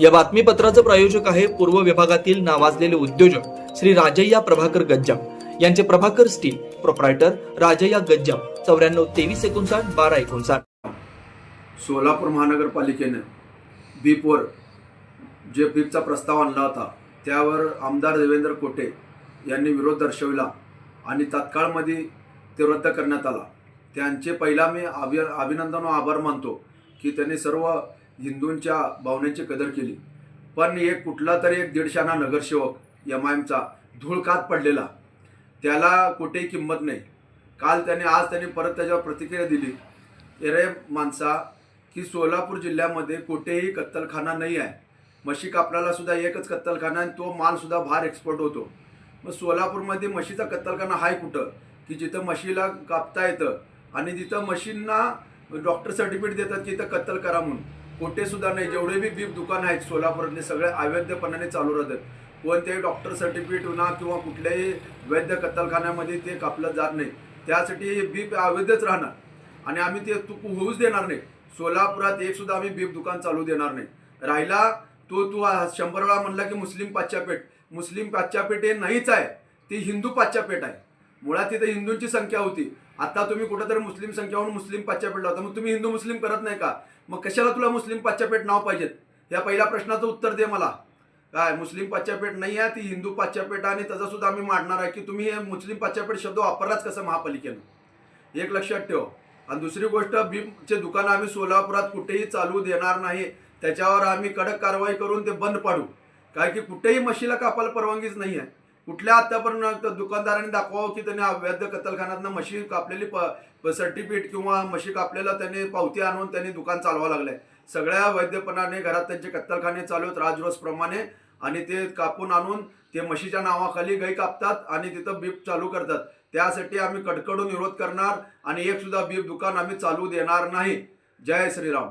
या बातमीपत्राचं प्रायोजक आहे पूर्व विभागातील नावाजलेले उद्योजक श्री राजय्या प्रभाकर गज्जाम. यांचे प्रभाकर स्टील प्रोप्रायटर राजय्या गज्जाम. चौऱ्याण्णव तेवीस एकोणसाठ बारा एकोणसाठ. सोलापूर महानगरपालिकेनं बीपवर जे बीपचा प्रस्ताव आणला होता त्यावर आमदार देवेंद्र कोटे यांनी विरोध दर्शविला आणि तात्काळमध्ये ते रद्द करण्यात आला. त्यांचे पहिला मी अभि अभिनंदन व आभार मानतो की त्यांनी सर्व हिंदूंच्या भावनेची कदर केली. पण एक कुठला तरी एक दीडशाना नगरसेवक एम आय एमचा धुळकात पडलेला. त्याला कुठेही किंमत नाही. काल त्याने आज त्यांनी परत त्याच्यावर प्रतिक्रिया दिली. अरे माणसा की सोलापूर जिल्ह्यामध्ये कुठेही कत्तलखाना नाही आहे. म्हशी कापडाला सुद्धा एकच कत्तलखाना आणि तो मालसुद्धा भार बाहेर एक्सपोर्ट होतो. मग सोलापूरमध्ये म्हशीचा कत्तलखाना आहे कुठं? की जिथं म्हशीला कापता येतं आणि तिथं म्हशींना डॉक्टर सर्टिफिकेट देतात की इथं कत्तल करा म्हणून. कुठे सुद्धा नाही. जेवढे बी बीफ दुकान आहेत सोलापुरातले सगळे अवैधपणाने चालू राहतात. कोणत्याही डॉक्टर सर्टिफिकेट ना किंवा कुठल्याही वैद्य कत्तलखान्यामध्ये ते कापलं जात नाही. त्यासाठी बीप अवैधच राहणार. आणि आम्ही ते तू होऊच देणार नाही. सोलापुरात एक सुद्धा आम्ही बीप दुकान चालू देणार नाही. राहिला तो तू शंभर वेळा म्हणला की मुस्लिम पाश्चापेठ मुस्लिम पाश्चापेठ हे नाहीच आहे. ती हिंदू पाश्चापेठ आहे. मुळात तिथे हिंदूंची संख्या होती. आता तुम्ही कुठेतरी मुस्लिम संख्यावरून मुस्लिम पाच्चापेठ लावता मग तुम्ही हिंदू मुस्लिम करत नाही का? मग कशाला तुला मुस्लिम पाच्यापेठ नाव पाहिजेत? या पहिल्या प्रश्नाचं उत्तर दे मला. काय मुस्लिम पाच्यापेठ नाही आहे ती हिंदू पाच्यापेठ आणि त्याचा सुद्धा आम्ही मांडणार आहे की तुम्ही हे मुस्लिम पाच्यापेठ शब्द वापरलाच कसं महापालिकेनं? एक लक्षात ठेव. आणि दुसरी गोष्ट भीमचे दुकान आम्ही सोलापुरात कुठेही चालू देणार नाही. त्याच्यावर आम्ही कडक कारवाई करून ते बंद पाडू. काय की कुठेही म्हशीला कापायला परवानगीच नाही आहे. कुठल्या आतापर्यंत दुकानदारांनी दाखवावं की त्यांनी अवैध कत्तलखान्यातनं म्हशी कापलेली प सर्टिफिकेट किंवा म्हशी कापलेला त्यांनी पावती आणून त्यांनी दुकान चालवा लागलंय. सगळ्या वैद्यपणाने घरात त्यांचे कत्तलखाने चालू आहेत राजरोसप्रमाणे आणि ते कापून आणून ते म्हशीच्या नावाखाली गाई कापतात आणि तिथं बीप चालू करतात. त्यासाठी आम्ही कडकडून विरोध करणार आणि एक सुद्धा बीप दुकान आम्ही चालू देणार नाही. जय Shriram.